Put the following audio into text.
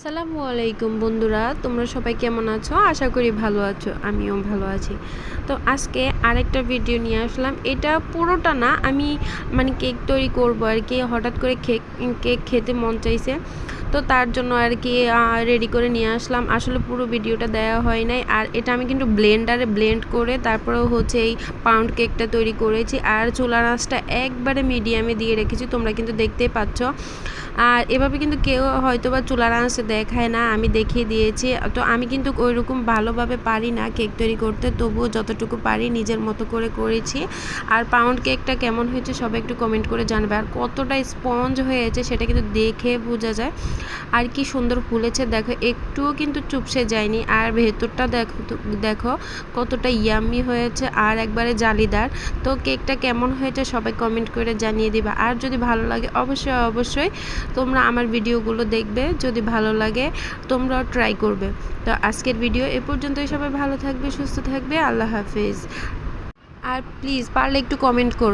আসসালামু আলাইকুম বন্ধুরা, তোমরা সবাই কেমন আছো? আশা করি ভালো আছো, আমিও ভালো আছি। তো আজকে আরেকটা ভিডিও নিয়ে আসলাম। এটা পুরোটা না, আমি মানে কেক তৈরি করব আর কি। হঠাৎ করে কেক কেক খেতে মন চাইছে। তো তার জন্য আর কি রেডি করে নিয়ে আসলাম। আসলে পুরো ভিডিওটা দেওয়া হয় নাই। আর এটা আমি কিন্তু ব্লেন্ডারে ব্লেন্ড করে তারপরেও হচ্ছে এই পাউন্ড কেকটা তৈরি করেছি। আর চুলার আঁচটা একবারে মিডিয়ামে দিয়ে রেখেছি। তোমরা কিন্তু দেখতেই পাচ্ছ। আর এভাবে কিন্তু কেউ হয়তো বা চুলার আঁচে দেখায় না, আমি দেখিয়ে দিয়েছি। তো আমি কিন্তু ওইরকম ভালোভাবে পারি না কেক তৈরি করতে, তবুও যতটুকু পারি নিজের মতো করে করেছি। আর পাউন্ড কেকটা কেমন হয়েছে সবাই একটু কমেন্ট করে জানবে। আর কতটা স্পঞ্জ হয়েছে সেটা কিন্তু দেখে বোঝা যায়। আর কি সুন্দর ফুলেছে, দেখো, একটুও কিন্তু চুপসে যায়নি। আর ভেতরটা দেখো দেখো, কতটা ইয়াম্মি হয়েছে আর একবারে জালিদার। তো কেকটা কেমন হয়েছে সবাই কমেন্ট করে জানিয়ে দিবা। আর যদি ভালো লাগে, অবশ্যই অবশ্যই তোমরা আমার ভিডিওগুলো দেখবে, যদি ভালো লাগে, তোমরাও ট্রাই করবে। তো আজকের ভিডিও এ পর্যন্তই সবাই ভালো থাকবে, সুস্থ থাকবে, আল্লাহ হাফিজ। আর প্লিজ পারলে একটু কমেন্ট করো।